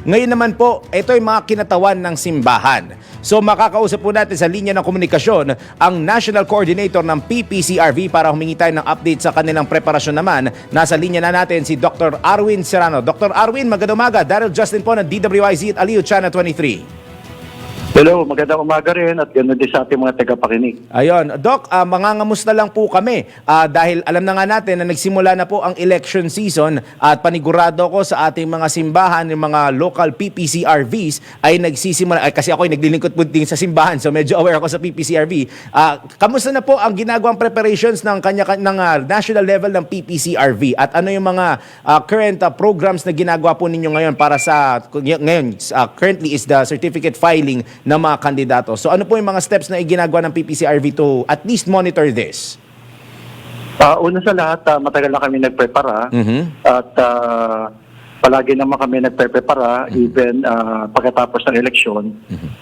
Ngayon naman po, ito yung mga kinatawan ng simbahan. So makakausap po natin sa linya ng komunikasyon ang National Coordinator ng PPCRV para humingi tayo ng update sa kanilang preparasyon naman. Nasa linya na natin si Dr. Arwin Serrano. Dr. Arwin, magandang umaga. Daryl Justin po ng DWIZ at Aliu Channel 23. Hello, magandang umaga rin at ganoon din sa ating mga tagapakinig. Ayun. Doc, uh, mangangamusta lang po kami Ah, dahil alam na nga natin na nagsimula na po ang election season at panigurado ko sa ating mga simbahan, yung mga local PPCRVs ay nagsisimula, ay, kasi ako ay naglilingkod po din sa simbahan so medyo aware ako sa PPCRV. Ah, kamusta na po ang ginagawang preparations ng, kanya, ng ah, national level ng PPCRV at ano yung mga ah, current ah, programs na ginagawa po ninyo ngayon para sa, ngayon, ah, currently is the certificate filing ng mga kandidato. So ano po yung mga steps na iginagawa ng PPCRV to at least monitor this? Ah, una sa lahat, ah, matagal na kami nagprepara Mhm. at ah, palagi naman kami nagprepara even ah, pagkatapos ng eleksyon.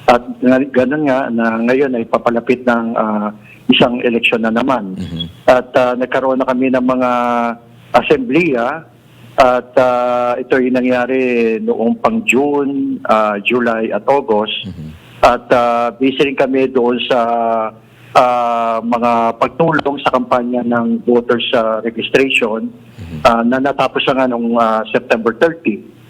At nga- ganun nga na ngayon ay papalapit ng ah, isang eleksyon na naman. At ah, nagkaroon na kami ng mga assembleya at ah, ito yung nangyari noong pang June, ah, July at August. At ah, busy rin kami doon sa ah, mga pagtulong sa kampanya ng voters sa registration ah, na natapos na nga noong ah, September 30.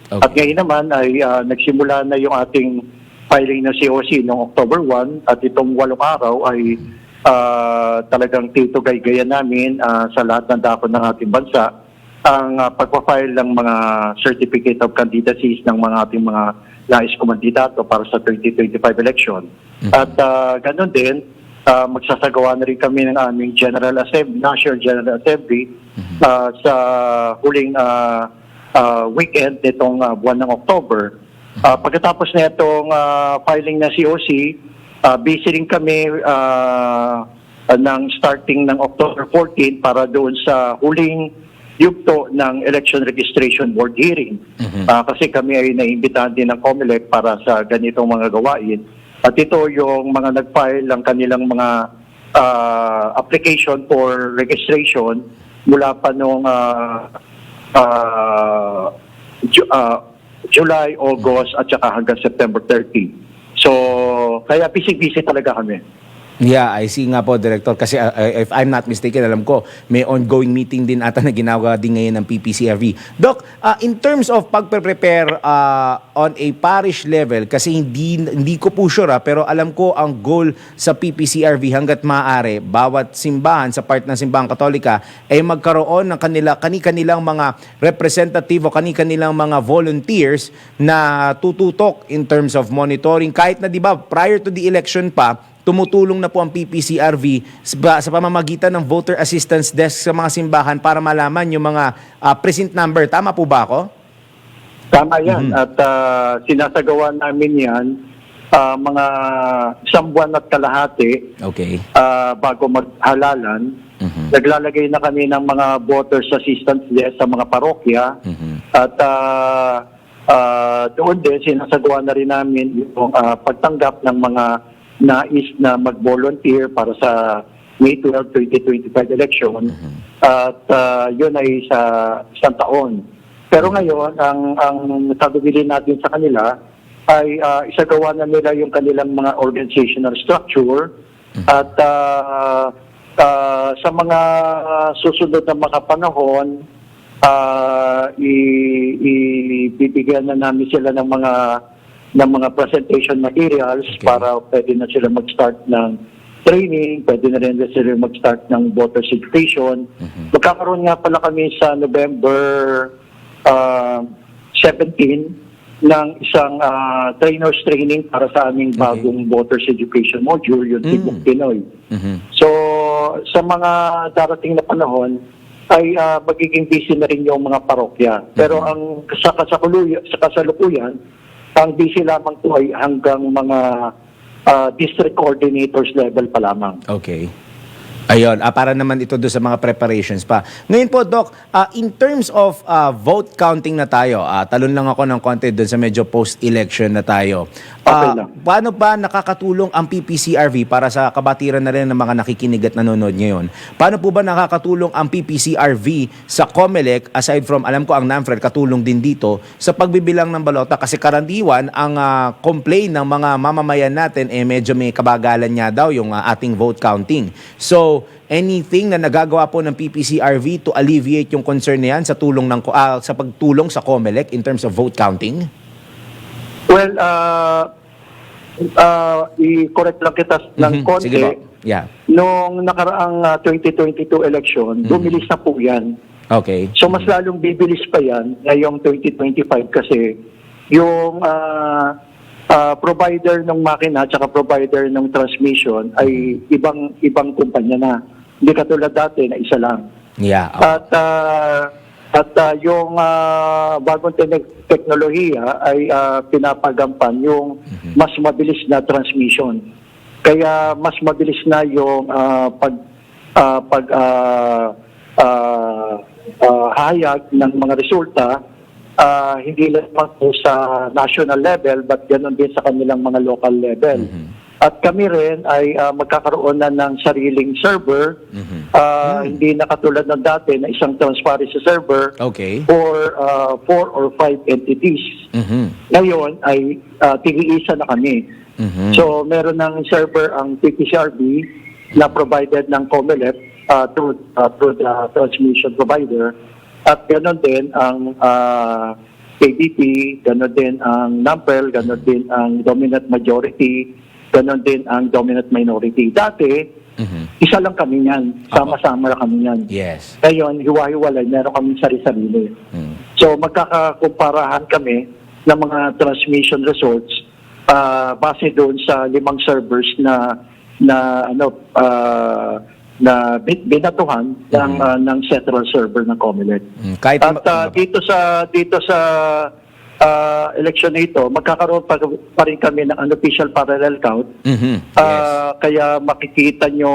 Okay. At ngayon naman ay ah, nagsimula na yung ating filing ng COC noong October 1 at itong walong araw ay ah, talagang titugay-gaya namin ah, sa lahat ng dako ng ating bansa ang uh, pagpa-file ng mga certificate of candidacies ng mga ating mga nais kumandidato para sa 2025 election. At uh, ganun din, uh, magsasagawa na rin kami ng aming General Assembly, National General Assembly uh, sa huling uh, uh, weekend nitong uh, buwan ng October. Uh, pagkatapos na itong uh, filing ng COC, uh, busy rin kami uh, ng starting ng October 14 para doon sa huling yugto ng election registration board hearing. Ah, kasi kami ay naimbitahan din ng COMELEC para sa ganitong mga gawain. At ito yung mga nag-file ng kanilang mga ah, application for registration mula pa noong ah, ah, Ju- ah, July, August at saka hanggang September 30. So, kaya busy-busy talaga kami. Yeah, I see nga po, Director. Kasi uh, uh, if I'm not mistaken, alam ko, may ongoing meeting din ata na ginagawa din ngayon ng PPCRV. Doc, uh, in terms of pagpe-prepare uh, on a parish level, kasi hindi, hindi ko po sure, ah, pero alam ko ang goal sa PPCRV hanggat maaari, bawat simbahan sa part ng simbahang katolika ay magkaroon ng kanila, kani-kanilang mga representative o kani-kanilang mga volunteers na tututok in terms of monitoring. Kahit na, di ba, prior to the election pa, tumutulong na po ang PPCRV sa, sa pamamagitan ng voter assistance desk sa mga simbahan para malaman yung mga ah, present number. Tama po ba ako? Tama yan. At ah, sinasagawa namin yan ah, mga isang buwan at kalahati Okay. ah, bago maghalalan. Naglalagay na kami ng mga voters assistance desk sa mga parokya. At ah, ah, doon din, sinasagawa na rin namin yung ah, pagtanggap ng mga nais na mag-volunteer para sa May 12, 2025 election. At ah, yun ay sa isang taon. Pero ngayon, ang, ang sabi natin sa kanila ay ah, isagawa na nila yung kanilang mga organizational structure at ah, ah, sa mga susunod na mga panahon, ah, i- ibibigyan na namin sila ng mga ng mga presentation materials Okay. para pwede na sila mag-start ng training, pwede na rin na sila mag-start ng voter registration. Magkakaroon nga pala kami sa November ah, 17 ng isang ah, trainers training para sa aming Okay. bagong voters education module, yung Mm. Tibok Pinoy. Mhm. So, sa mga darating na panahon, ay ah, magiging busy na rin yung mga parokya. Pero ang sa kasakuluyan, sa kasalukuyan, ang busy lamang po ay hanggang mga ah, district coordinators level pa lamang. Okay. Ayun, ah, para naman ito doon sa mga preparations pa. Ngayon po, Doc, ah, in terms of ah, vote counting na tayo, ah, talon lang ako ng konti doon sa medyo post-election na tayo. Okay Ah, lang. paano ba nakakatulong ang PPCRV para sa kabatiran na rin ng mga nakikinig at nanonood ngayon? Paano po ba nakakatulong ang PPCRV sa COMELEC aside from, alam ko, ang NAMFRED katulong din dito sa pagbibilang ng balota? Kasi karandiwan, ang ah, complaint ng mga mamamayan natin, eh medyo may kabagalan niya daw yung ah, ating vote counting. So, anything na nagagawa po ng PPCRV to alleviate yung concern na yan sa tulong ng ah, sa pagtulong sa COMELEC in terms of vote counting? Well, uh, uh, i-correct lang kita ng Mhm, konti. Sige po. Yeah. Noong nakaraang uh, 2022 election, Mhm. bumilis na po yan. Okay. So mas lalong bibilis pa yan ngayong 2025 kasi yung ah, ah, provider ng makina at saka provider ng transmission ay ibang ibang kumpanya na. Hindi katulad dati na isa lang. Yeah. oh. At ah, at ah, yung ah, bagong te- teknolohiya ay ah, pinapagampan yung mas mabilis na transmission. Kaya mas mabilis na yung ah, pag ah, pag ah, ah, ah, hayag ng mga resulta ah, hindi lamang po sa national level but ganoon din sa kanilang mga local level. At kami rin ay ah, magkakaroon na ng sariling server Ah, Hindi na katulad ng dati na isang transparency server Okay. for uh, four or five entities. Mhm. Ngayon ay uh, tig-iisa na kami. Mhm. So meron ng server ang PPCRB na provided ng COMELEC uh, through, uh, through the transmission provider. At ganoon din ang uh, KDP, ganoon din ang NAMPEL, ganoon din ang dominant majority, ganoon din ang dominant minority. Dati, Mhm. isa lang kami niyan. Sama-sama lang kami niyan. Yes. Ngayon, hiwa-hiwalay, meron kami sarili-sarili. Mm. So, magkakakumparahan kami ng mga transmission results ah, base doon sa limang servers na na ano ah, na bin- binatuhan ng ah, ng central server ng Comelec. Mm. Kahit At ah, dito sa dito sa ah, election na ito, magkakaroon pa, pa rin kami ng unofficial parallel count Mhm. Yes. Kaya makikita nyo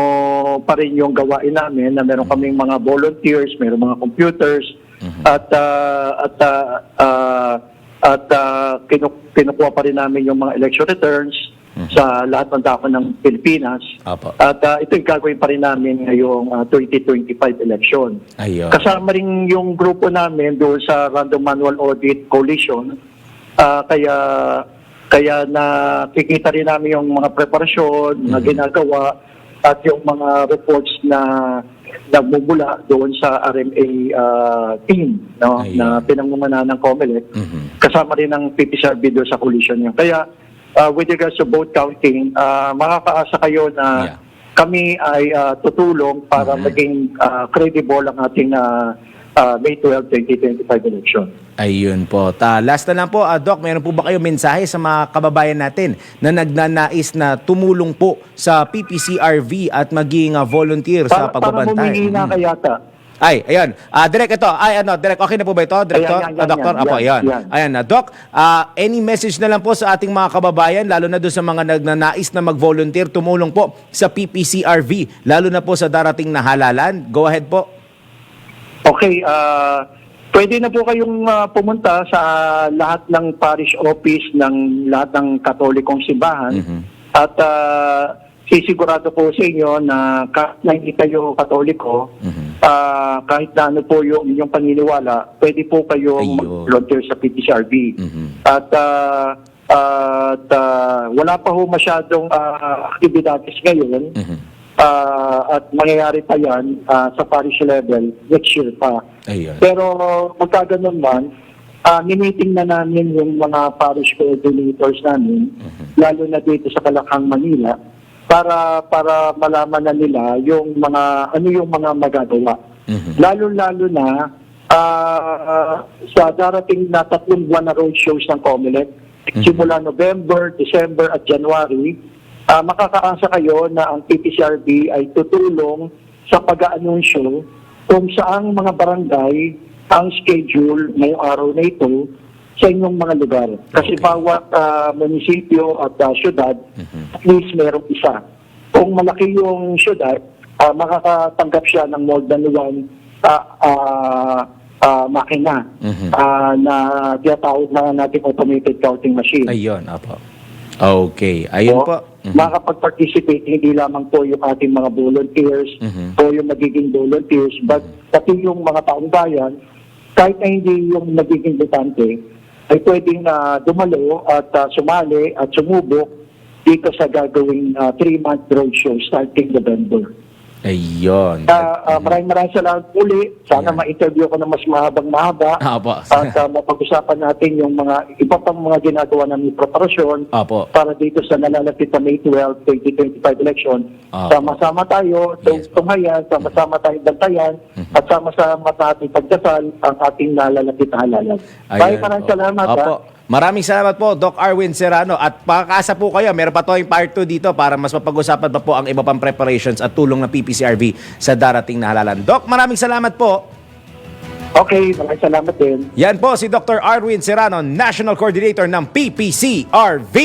pa rin yung gawain namin na meron kaming mga volunteers, meron mga computers at ah, at ah, ah, at ah, kinu- kinukuha pa rin namin yung mga election returns sa lahat ng dako ng Pilipinas. Apo. At ah, ito yung gagawin pa rin namin ngayong ah, 2025 election. Ayun. Kasama rin yung grupo namin doon sa Random Manual Audit Coalition. Ah, kaya kaya nakikita rin namin yung mga preparasyon na ginagawa at yung mga reports na nagmumula doon sa RMA ah, team no Ayun. na pinangunguna ng COMELEC Mhm. kasama rin ng PPCRB doon sa coalition niya. Kaya ah, with regards to vote counting, ah, makakaasa kayo na Yeah. Mm-hmm. kami ay ah, tutulong para maging ah, credible ang ating ah, ah, May 12, 2025 election. Ayun po. Ta, last na lang po, ah, Doc, meron po ba kayo mensahe sa mga kababayan natin na nagnanais na tumulong po sa PPCRV at maging ah, volunteer sa Para, para pagbabantay? humihina Mhm. ka yata. Ay, ayan. Ah, direct ito. Ay, ano, direct. Okay na po ba ito, Director? Ayan, yan, yan, Ah, Doctor? yan, Apo, yan, ayan. yan. Ayan, na. Doc, ah, any message na lang po sa ating mga kababayan, lalo na doon sa mga nagnanais na mag-volunteer, tumulong po sa PPCRV, lalo na po sa darating na halalan? Go ahead po. Okay, ah pwede na po kayong ah, pumunta sa lahat ng parish office ng lahat ng katolikong simbahan Mhm. at ah, sisigurado po sa inyo na kahit na hindi kayo katoliko, Ah, kahit na ano po yung inyong paniniwala, pwede po kayong mag-volunteer sa PPCRB. Mhm. At ah, at ah, wala pa ho masyadong ah, aktibidades ngayon. Mhm. Ah, at mangyayari pa yan ah, sa parish level next year pa. Ayun. Pero magka ganun man, ah, miniting na namin yung mga parish coordinators namin, lalo na dito sa Kalakang, Manila, para para malaman na nila yung mga ano yung mga magagawa. Mhm. Lalo-lalo na ah, sa darating na tatlong buwan na roadshows ng COMELEC, simula November, December at January, ah, makakaasa kayo na ang PPCRB ay tutulong sa pag-aanunsyo kung saang mga barangay ang schedule ngayong araw na ito sa inyong mga lugar. Kasi Okay. bawat ah, munisipyo at ah, syudad, at least merong isa. Kung malaki yung syudad, ah, makakatanggap siya ng more than one ah, ah, ah, makina Mhm. ah, na tinatawag na natin automated counting machine. Ayun, opo. Okay. Ayun po. Mhm. makakapag-participate hindi lamang po yung ating mga volunteers Mhm. o yung magiging volunteers but pati yung mga taong bayan kahit na hindi yung nagiging botante ay pwedeng na dumalo at ah, sumali at sumubok dito sa gagawing 3-month roadshow starting November. Ayun. Uh, uh, maraming maraming salamat muli. Sana Ayan. ma-interview ko na mas mahaba mahaba. Opo. At uh, mapag-usapan natin yung mga iba pang mga ginagawa namin preparasyon Opo. para dito sa nalalapit na May 12, 2025 election. Sama-sama tayo, Yes po. tunghayan, sama-sama tayong bantayan, at sama-sama natin pagdasal ang ating nalalapit na halalan. Maraming maraming salamat. Opo. ha. Maraming salamat po, Doc Arwin Serrano. At pakakasa po kayo, meron pa tayong part 2 dito para mas mapag-usapan pa po ang iba pang preparations at tulong ng PPCRV sa darating na halalan. Doc, maraming salamat po. Okay, maraming salamat din. Yan po si Dr. Arwin Serrano, National Coordinator ng PPCRV.